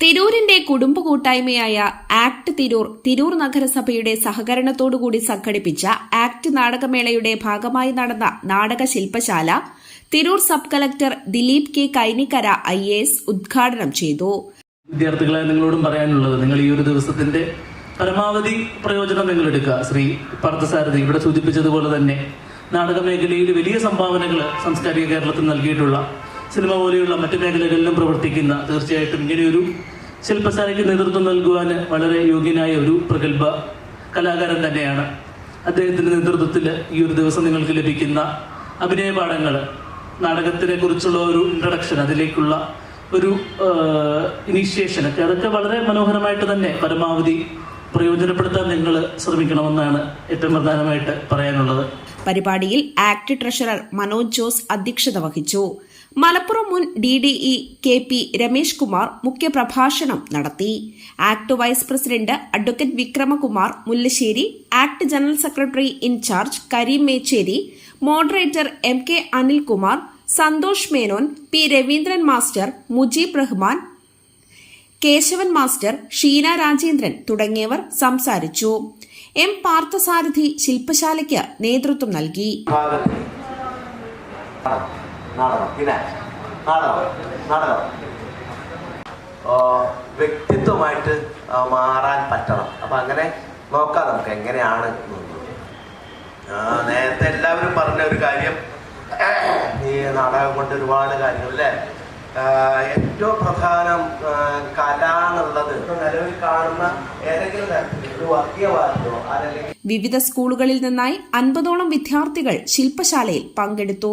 തിരൂരിന്റെ കുടുംബ കൂട്ടായ്മയായ ആക്ട് തിരൂർ തിരൂർ നഗരസഭയുടെ സഹകരണത്തോടുകൂടി സംഘടിപ്പിച്ച ആക്ട് നാടകമേളയുടെ ഭാഗമായി നടന്ന നാടക ശില്പശാല Tirur sub collector Dileep K Kainikkara I ഉദ്ഘാടനം ചെയ്തു. വിദ്യാർത്ഥികളെ നിങ്ങളോടും പറയാനുള്ളത് നിങ്ങൾ ഈ ഒരു ദിവസത്തിന്റെ പരമാവധി പ്രയോജനം നിങ്ങൾ എടുക്കുക. ശ്രീ പാർത്ഥസാരഥി ഇവിടെ സൂചിപ്പിച്ചതുപോലെ തന്നെ നാടക മേഖലയിൽ വലിയ സംഭാവനകൾ സാംസ്കാരിക കേരളത്തിൽ നൽകിയിട്ടുള്ള സിനിമ പോലെയുള്ള മറ്റു മേഖലകളിലും പ്രവർത്തിക്കുന്ന തീർച്ചയായിട്ടും ഇങ്ങനെയൊരു ശില്പശാലയ്ക്ക് നേതൃത്വം നൽകുവാൻ വളരെ യോഗ്യനായ ഒരു പ്രഗത്ഭ കലാകാരൻ തന്നെയാണ്. അദ്ദേഹത്തിന്റെ നേതൃത്വത്തിൽ ഈ ഒരു ദിവസം നിങ്ങൾക്ക് ലഭിക്കുന്ന അഭിനയ പാഠങ്ങൾ നാടകത്തിനെ കുറിച്ചുള്ള ഒരു ഇൻട്രഡക്ഷൻ അതിലേക്കുള്ള ഒരു ഇനീഷ്യേഷൻ ഒക്കെ അതൊക്കെ വളരെ മനോഹരമായിട്ട് തന്നെ പരമാവധി പ്രയോജനപ്പെടുത്താൻ നിങ്ങൾ ശ്രമിക്കണമെന്നാണ് ഏറ്റവും പ്രധാനമായിട്ട് പറയാനുള്ളത്. പരിപാടിയിൽ ആക്ട് ട്രഷറർ മനോജ് ജോസ് അധ്യക്ഷത വഹിച്ചു. മലപ്പുറം മുൻ D D E K P Ramesh Kumar മുഖ്യപ്രഭാഷണം നടത്തി. ACT vice president advocate Vikramakumar Mullassery ACT general secretary in charge Kareem Mecheri moderator M K Anilkumar Santhosh Menon P Raveendran master Mujeeb Rahman Keshavan master Sheena Rajendran തുടങ്ങിയവർ സംസാരിച്ചു. M Parthasarathy ശില്പശാലയ്ക്ക് നേതൃത്വം നൽകി. നാടകം പിന്നെ നാടകം നാടകം. വ്യക്തിത്വമായിട്ട് മാറാൻ പറ്റണം. അപ്പൊ അങ്ങനെ നോക്കാം നമുക്ക് എങ്ങനെയാണ് നേരത്തെ എല്ലാവരും പറഞ്ഞ ഒരു കാര്യം ഈ നാടകം കൊണ്ട് ഒരുപാട് കാര്യങ്ങൾ അല്ലേ? ഏറ്റവും പ്രധാനം കല എന്നുള്ളത് നിലവിൽ കാണുന്ന ഏതെങ്കിലും തരത്തിൽ വർഗീയവാദത്തോ അതല്ലെങ്കിൽ വിവിധ സ്കൂളുകളിൽ നിന്നായി അൻപതോളം വിദ്യാർത്ഥികൾ ശില്പശാലയിൽ പങ്കെടുത്തു.